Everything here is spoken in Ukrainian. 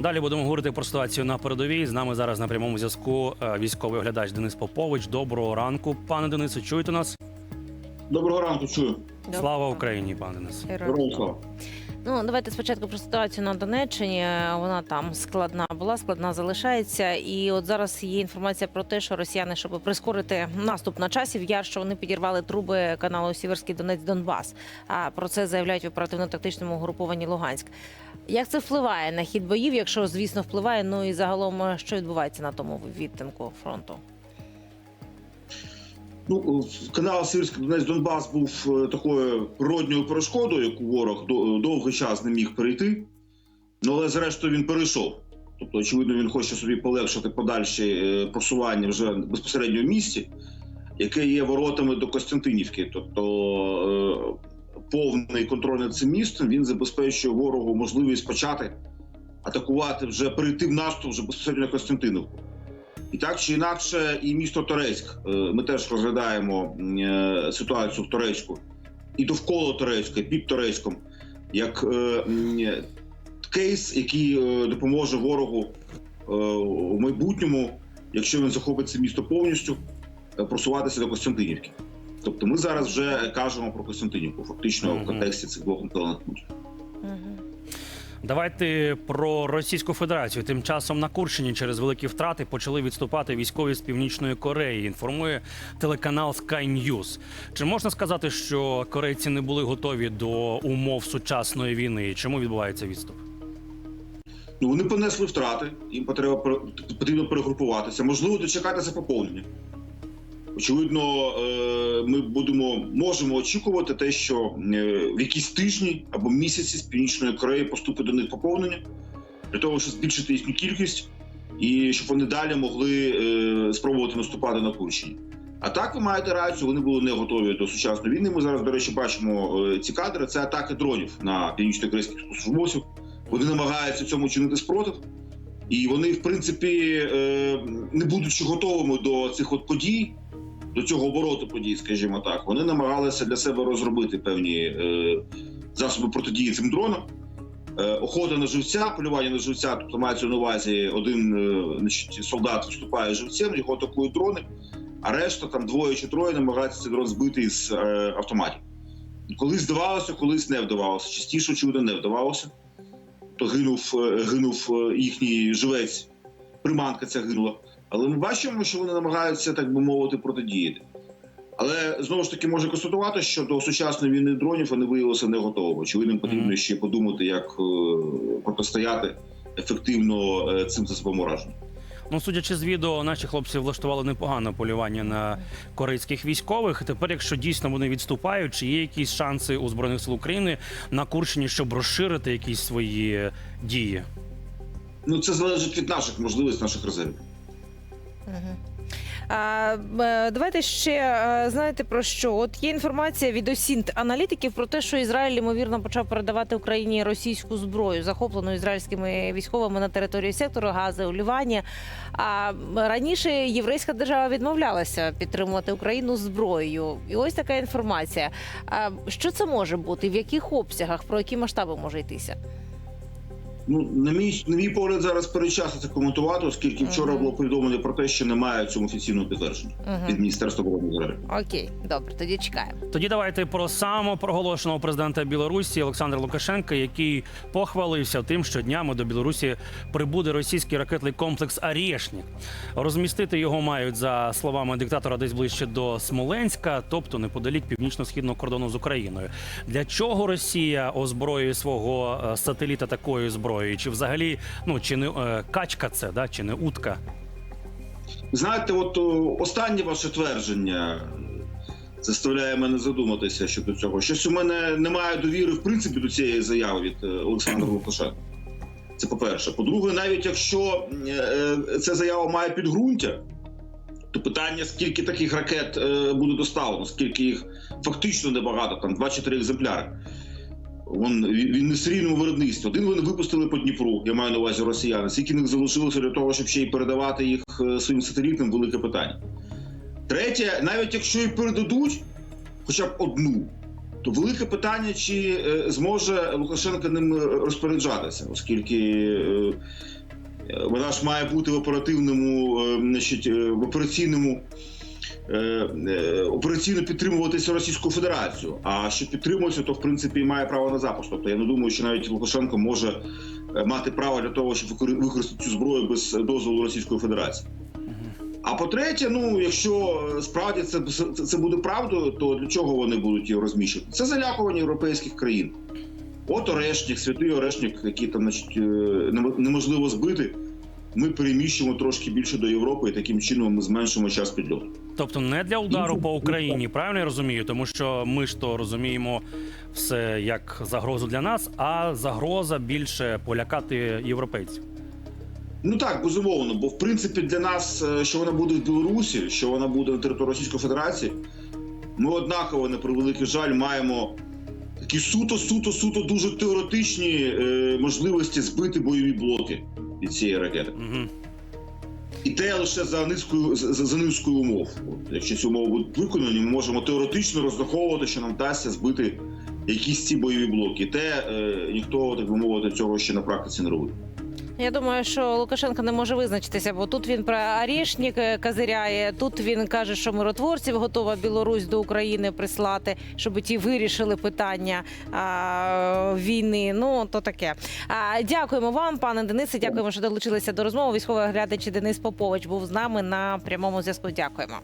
Далі будемо говорити про ситуацію на передовій. З нами зараз на прямому зв'язку е, військовий оглядач Денис Попович. Доброго ранку, пане Денисе. Чуєте нас? Доброго ранку, чую. Слава Україні, пане Денис. Героям слава. Ну, давайте спочатку про ситуацію на Донеччині. Вона там складна була, складна залишається. І от зараз є інформація про те, що росіяни, щоб прискорити наступ на часів, яр, що вони підірвали труби каналу Сіверський Донець Донбас. А про це заявляють в оперативно-тактичному групованні Луганськ. Як це впливає на хід боїв, якщо звісно впливає? Ну і загалом що відбувається на тому відтинку фронту? Ну, канал Сирський Донець Донбас був е, такою природньою перешкодою, яку ворог до- довгий час не міг перейти. Ну, але зрештою він перейшов. Тобто, очевидно, він хоче собі полегшити подальше е, просування вже безпосередньо в місті, яке є воротами до Костянтинівки. Тобто е, повний контроль над цим містом він забезпечує ворогу можливість почати атакувати вже перейти в наступ вже безпосередньо Костянтинівку. І так чи інакше, і місто Торецьк. Е, Ми теж розглядаємо е, ситуацію в Торецьку і довкола Торецька, і під Торецьком, як е, кейс, який допоможе ворогу в майбутньому, якщо він захопить це місто повністю, просуватися до Костянтинівки. Тобто ми зараз вже кажемо про Костянтинівку, фактично в контексті цих двох населених пунктів. Давайте про Російську Федерацію. Тим часом на Курщині через великі втрати почали відступати військові з північної Кореї. Інформує телеканал Sky News. Чи можна сказати, що корейці не були готові до умов сучасної війни? Чому відбувається відступ? Ну, вони понесли втрати, їм пере- потрібно перегрупуватися. Можливо, дочекатися поповнення. Очевидно, е, ми будемо можемо очікувати те, що е, в якісь тижні або місяці з північної Кореї поступить до них поповнення для того, щоб збільшити їхню кількість і щоб вони далі могли е, спробувати наступати на Курщині. А так ви маєте рацію, вони були не готові до сучасної війни. Ми зараз, до речі, бачимо ці кадри. Це атаки дронів на північно-корейських службовців. Вони намагаються цьому чинити спротив, і вони, в принципі, не будучи готовими до цих от подій, до цього обороту подій, скажімо так, вони намагалися для себе розробити певні е, засоби протидії цим дронам. Е, охота на живця, полювання на живця, тобто мається на увазі один е, значить, солдат виступає живцем, його атакують дрони, а решта там двоє чи троє намагаються цей дрон збити з е, автоматів. Колись здавалося, колись не вдавалося. Частіше, очевидно, не вдавалося то гинув, е, гинув е, їхній живець, приманка ця гинула. Але ми бачимо, що вони намагаються, так би мовити, протидіяти. Але знову ж таки може констатувати, що до сучасної війни дронів вони виявилися не готові. Очевидно, потрібно ще подумати, як е, протистояти ефективно е, цим засобам ураження. Ну, судячи з відео, наші хлопці влаштували непогане полювання на корейських військових. Тепер, якщо дійсно вони відступають, чи є якісь шанси у збройних сил України на Курщині, щоб розширити якісь свої дії? Ну це залежить від наших можливостей, наших резервів. Давайте ще знаєте про що? От є інформація від осінт аналітиків про те, що Ізраїль ймовірно почав передавати Україні російську зброю, захоплену ізраїльськими військовими на території сектору Гази у Лівані. А раніше єврейська держава відмовлялася підтримувати Україну зброєю. І ось така інформація. Що це може бути? В яких обсягах? Про які масштаби може йтися? Ну, на мій, на мій погляд, зараз передчасно це коментувати, оскільки вчора Мгм. було повідомлено про те, що немає цьому офіційного підтвердження від Угу. Міністерства оборони Ізраїлю. Окей, добре, тоді чекаємо. Тоді давайте про самопроголошеного президента Білорусі Олександра Лукашенка, який похвалився тим, що днями до Білорусі прибуде російський ракетний комплекс Арєшнік. Розмістити його мають за словами диктатора десь ближче до Смоленська, тобто неподалік північно-східного кордону з Україною. Для чого Росія озброює свого е, сателіта такою зброєю? Чи взагалі ну чи не е, качка це, да чи не утка? Знаєте, от останнє ваше твердження заставляє мене задуматися щодо цього. Щось у мене немає довіри в принципі до цієї заяви від е, Олександра Лукашенка. Це по-перше. По-друге, навіть якщо е, ця заява має підґрунтя, то питання, скільки таких ракет буде доставлено, скільки їх фактично небагато, там два чи три екземпляри. Вон, він не серійному виробництві. Один вони випустили по Дніпру, я маю на увазі росіяни. Скільки них залишилося для того, щоб ще й передавати їх е, своїм сателітам, велике питання. Третє, навіть якщо і передадуть хоча б одну, то велике питання, чи е, зможе Лукашенко ним розпоряджатися, оскільки е, Е, Вона ж має бути в оперативному, е, значить, е, в операційному. Е, е, Операційно підтримуватися Російську Федерацію. А щоб підтримуватися, то в принципі має право на запуск. Тобто я не думаю, що навіть Лукашенко може е, мати право для того, щоб використати цю зброю без дозволу Російської Федерації. А по-третє, ну якщо справді це, це, буде правдою, то для чого вони будуть її розміщувати? Це залякування європейських країн. От Орешник, святий Орешник, який там значить, неможливо збити. Ми переміщимо трошки більше до Європи, і таким чином ми зменшимо час підльоту. Тобто не для удару по Україні, правильно я розумію? Тому що ми ж то розуміємо все як загрозу для нас, а загроза більше полякати європейців. Ну так, безумовно, бо в принципі для нас, е, що вона буде в Білорусі, що вона буде на території Російської Федерації, ми однаково, на превеликий жаль, маємо такі суто, суто, суто дуже теоретичні е, можливості збити бойові блоки від цієї ракети. Угу. І те лише за низкою за, за низкою умов. От, якщо ці умови будуть виконані, ми можемо теоретично розраховувати, що нам вдасться збити якісь ці бойові блоки. І те е, ніхто, так би мовити, цього ще на практиці не робить. Я думаю, що Лукашенко не може визначитися, бо тут він про Арішнік е, козиряє, тут він каже, що миротворців готова Білорусь до України прислати, щоб ті вирішили питання а, війни. Ну то таке. А, дякуємо вам, пане Денисе. Дякуємо, що долучилися до розмови. Військовий оглядач Денис Попович був з нами на прямому зв'язку. Дякуємо.